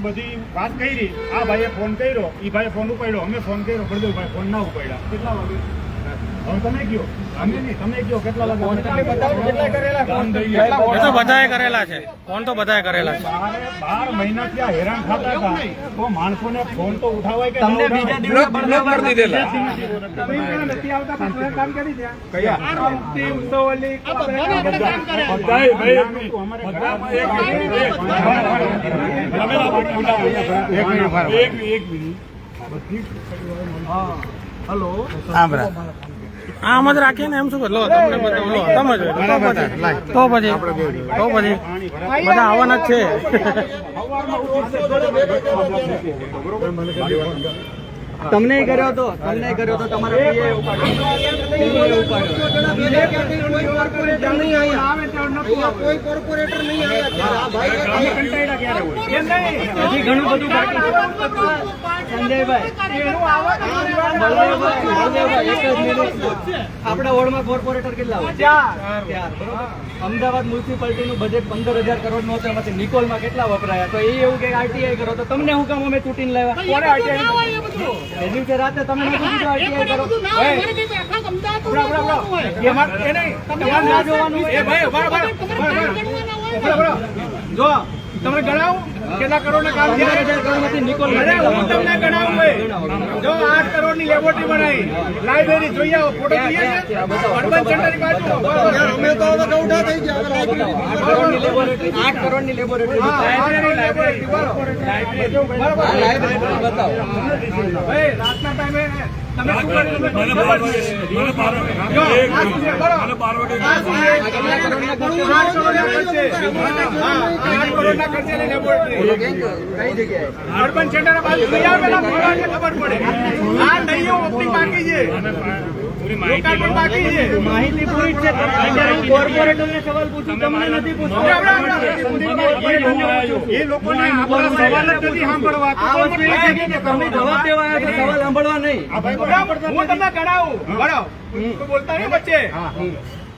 બધી વાત કરી આ ભાઈએ ફોન કર્યો એ ભાઈ ફોન ઉપાડ્યો અમે ફોન કર્યો ભાઈ ફોન ના ઉપાડ્યા. કેટલા વાગે તમે કયો? અમે નહીં તમે કયો? કેટલા. એ તો બધાએ કરેલા છે. ફોન તો બધાએ કરેલા છે. બાર મહિના ત્યાં હેરાન થતા હતા. તો માણસોને ફોન તો ઉઠાવાય કે તમને બીજા આમ જ રાખીએ ને એમ શું લો, તમને લો, તમે તો પછી તો પછી તો પછી. બધા આવવાના જ છે. તમને કર્યો હતો તમને કર્યો હતો તમારા PA ઉપાડ્યો. હજી ઘણું બધું સંજયભાઈ. જ મિનિટ. આપણા વોર્ડમાં કોર્પોરેટર કેટલા હોય? અમદાવાદ મ્યુનિસિપાલિટી મ્યુનિસિપાલિટીનું બજેટ પંદર હજાર કરોડનું હતું. એમાંથી નિકોલમાં કેટલા વપરાયા? તો એ એવું કે આરટીઆઈ કરો. તો તમને હું કામ? અમે તૂટીને લેવા કોને આરટીઆઈ એ દિવસે રાતે તમે નહોતું કીધું આરટીઆઈ કરો. ઉભરા. એમાં એ નહીં, તમારે ના જોવાનું એ ભાઈ બરાબર બરાબર જો તમને ગણાવું. કેટલા કરોડ ના કામ થયા હું તમને ગણાવું જો આઠ કરોડની લેબોરેટરી બનાવી લાઇબ્રેરી જોઈ આવો ફોટો જોઈએ અર્બન સેન્ટર બાજુ. અમે તો હવે ઉઠા થઈ ગયા. આઠ કરોડ લેબોરેટરી. બતાવો. રાતના ટાઈમે કરોડના ખર્ચે? કરોડના કરોડના લેબોરેટરી. અર્બન સેન્ટર બાજુ ખબર પડે. આ નહીઓ ઓપનિંગ બાકી છે. માહિતી પૂરી છે કોર્પોરેટરને સવાલ પૂછું તમને નથી પૂછ્યું એ લોકોને આપણા સવાલ જ નથી સાંભળવા તમે જવાબ દેવા સવાલ સાંભળવા નહીં. હું તમને ગણાવું બરાબર બોલતા નહીં વચ્ચે.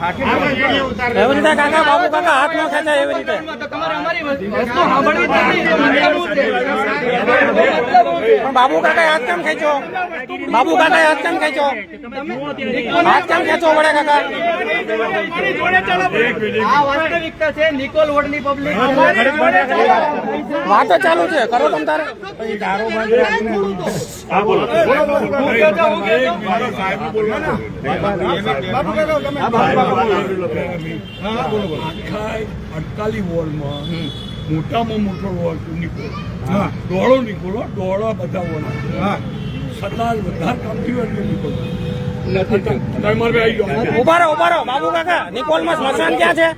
એવી રીતે કાકા બાબુ કાકા હાથ ન એવી રીતે બાબુ કાકા હાથ કેમ ખેંચો? બાબુ કાકા હાથ કેમ ખેંચો? હાથ કેમ ખેંચો વડે કાકા? વાસ્તવિકતા છે નિકોલ પબ્લિક વાતો ચાલુ છે કરો તમ તારે. હા બોલો. અડતાલી વોર્ડમાં મોટામાં મોટો વોર્ડ નીકળો. દોડો નીકળો ડોળા બધા વોર્ડ. છતાં વધારે કામ થયું એટલે નીકળો. તમારે આવી જાઓ ઊભા રહો ઊભા રહો બાબુ કાકા નિકોલમાં સ્મશાન ક્યાં છે?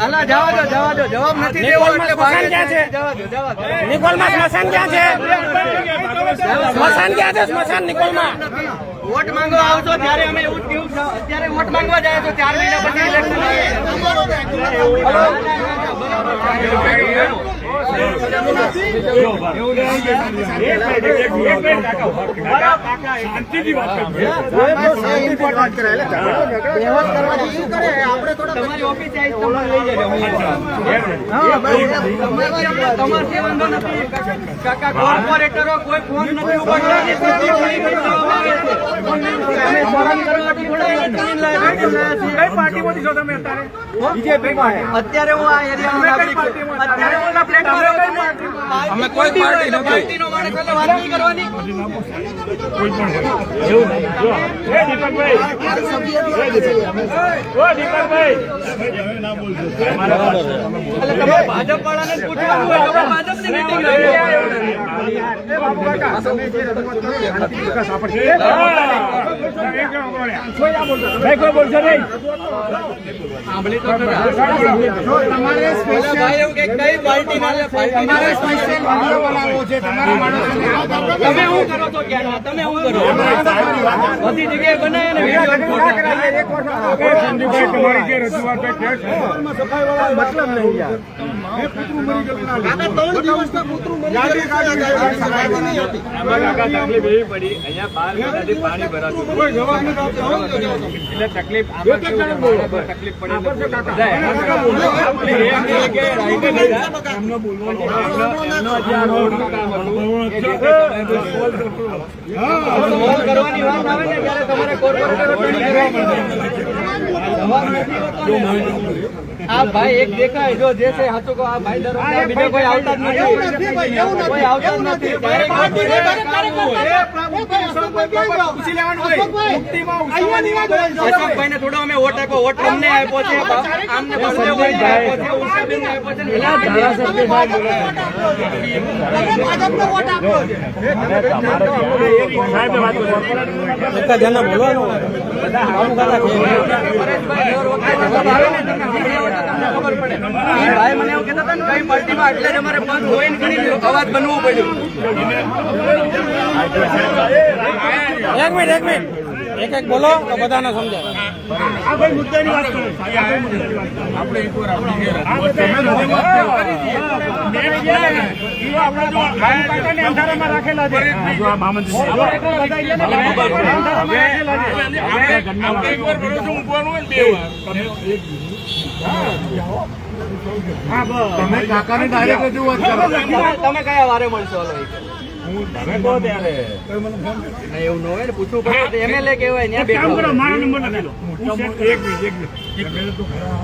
અલા જવા દો જવા દો જવાબ નથી દેવો નિકોલમાં એટલે સ્મશાન ક્યાં છે? જવા દો જવા દો. નિકોલમાં સ્મશાન ક્યાં છે? સ્મશાન ક્યાં છે સ્મશાન નિકોલમાં વોટ માંગવા આવશો ત્યારે અમે એવું જ અત્યારે વોટ માંગવા જાય તો ચાર મહિના પછી ઇલેક્શન શાંતિથી વાત કોર્પોરેટરો કોઈ ફોન નથી તમે અત્યારે હું આ એરિયા અત્યારે હું અમે કોઈ પાર્ટી નથી. પાર્ટીનો માણસ એટલે વાત નહીં કરવાની. એ દીપકભાઈ. એ દીપકભાઈ. ઓ દીપકભાઈ. એટલે તમારે ભાજપ વાળાને પૂછવાનું ને, કોઈ બોલશે નહીં. તમારે સ્પેશિયલ તમારે સ્પેશિયલ Maestro Maicel, છે તમે શું કરો તો તમે શું કરો બધી જગ્યાએ બનાવે ને. સંજુભાઈ, તમારી જે રજૂઆત? મતલબ નહીં. તકલીફ પડી તકલીફ બોલવાનું આ. ભાઈ એક દેખાય જો જે છે આ ભાઈ દર બીજા કોઈ આવતા જ નથી. કોઈ આવતા જ નથી. અશોકભાઈને થોડો અમે વોટ આપ્યો વોટ અમને આપ્યો છે આમને ભાઈ મને એવું કહેતા હતા ને કઈ પાર્ટીમાં એટલે જ અમારે પંચ હોય ને ઘણી અવાજ બનવું પડ્યું એક મિનિટ એક મિનિટ એક એક બોલો તો બધાને સમજાય. તમે કાકાને ડાયરેક્ટ રજૂઆત કરો. તમે- કયા વારે મળશો? તમે કહો ત્યારે. એવું ન હોય ને પૂછવું પડે એમએલએ કહેવાય ત્યાં કામ કરો, મારો નંબર લખી લો. હું check કરું. એક મિનિટ એક મિનિટ તમે તો ખરા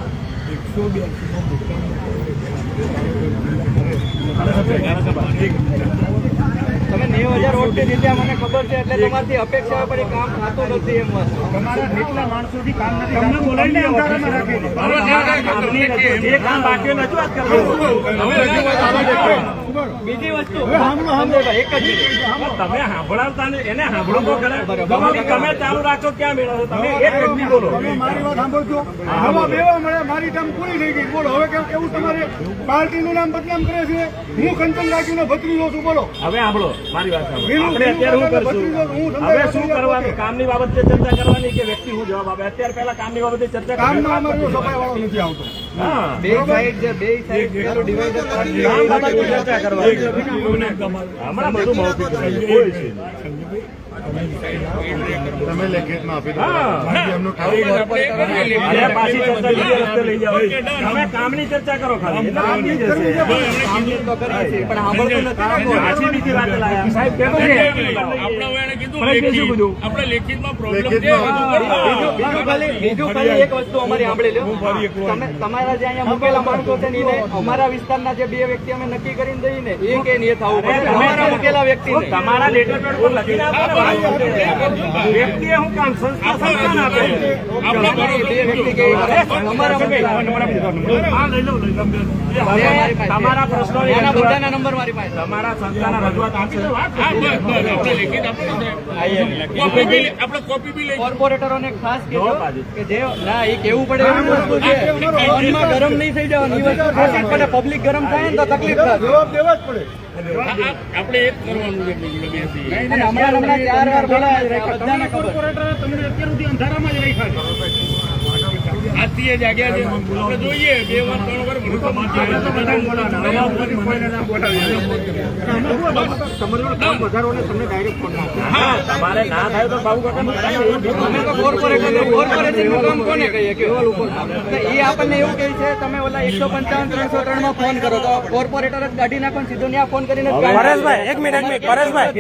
એકસો બ્યાસી તમે નેવું હજાર વોટ જીત્યા મને ખબર છે એટલે તમારથી અપેક્ષા પડે કામ થતું નથી એમ વાત તમારા માણસોથી કામ નથી તમને બોલાવીને અંધારામાં રાખે છે. જે કામ બાકી રજૂઆત કરો. બીજી વસ્તુ. એક જ તમે સાંભળાવતા ને એને સાંભળો તો ખરા. તમે તમે ચાલુ રાખો ક્યાં મેળવો તમે એક વ્યક્તિ બોલો. મારી વાત સાંભળજો. આમાં બેવા મળે મારી ટર્મ પૂરી થઈ ગઈ. બોલો હવે કેમ કેવું તમારે પાર્ટીનું નામ બદનામ કરે છે? હું કંચન ભત્રી ભત્રીજો છું બોલો. હવે સાંભળો મારી વાત સાંભળો. આપણે અત્યારે શું કરશું? હું હવે શું કરવાનું. કામની બાબતે ચર્ચા કરવાની કે વ્યક્તિ હું જવાબ આપે અત્યારે પહેલા કામની બાબતે ચર્ચા કામમાં. અમારો સફાઈ વાળો નથી આવતો હા બે સાઈડ જે બે સાઈડ પેલું divider કામ બાબતે ચર્ચા કરવા હમણાં બધું મૌખિક છે. કોઈ છે તમે લેખિતમાં આપી કામની ચર્ચા કરો ખાલી? લેખિતમાં તમારા જે અહીંયા મૂકેલા માણસો છે ને અમારા વિસ્તારના જે બે વ્યક્તિ અમે નક્કી કરીને દઈએ ને એ કે નહીં થવું પડે. મૂકેલા વ્યક્તિ તમારા લેટર પેડ પર વાત. વ્યક્તિએ હું કામ? સંસ્થા સંસ્થાને આપે. બે વ્યક્તિ કે અમારા મૂકેલા હા, લઈ લો, લઈ લો. મારી પાસે. તમારા નંબર મારી પાસે. તમારા સંસ્થાના રજૂઆત આપશે. કોર્પોરેટરોને ખાસ કહેજો કે જે ના એ કેવું પડે એવી વસ્તુ છે. ગરમ નહીં થઈ જવાનું. પબ્લિક ગરમ થાય ને તો તકલીફ થાય જવાબ દેવા જ પડે. અને હમણાં હમણાં ચાર વાર બોલાયા તમને અત્યાર સુધી અંધારામાં જ રાખ્યા છે. હા, તમારે ના થાય તો બાબુ કાકા અમે તો કોર્પોરેટર કોર્પોરેશનનું કામ કોને કહીએ કે? તો એ આપણને એવું કહે છે તમે ઓલા એકસો પંચાવન ત્રણસો ત્રણમાં ફોન કરો. તો કોર્પોરેટર જ કાઢી નાખો ને સીધો ત્યાં ફોન કરીને જ પરેશભાઈ એક મિનિટ એક મિનિટ. પરેશભાઈ.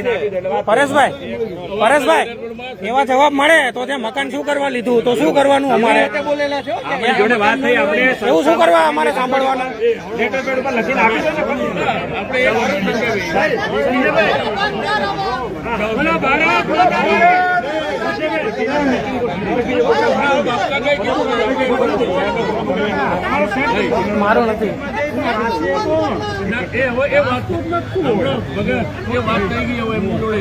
પરેશભાઈ. પરેશભાઈ એવા જવાબ મળે તો તે મકાન શું કરવા લીધું? તો શું કરવાનું અમારે? બોલેલા છો આપણી જોડે વાત થઈ આપણે એવું શું કરવા અમારે સાંભળવાનું? લેટર પેડ ઉપર લખીને આપી દો ને બોલો મારો નથી. એ વાત તો નથી. એ વાત થઈ ગઈ હવે એમ જોડે.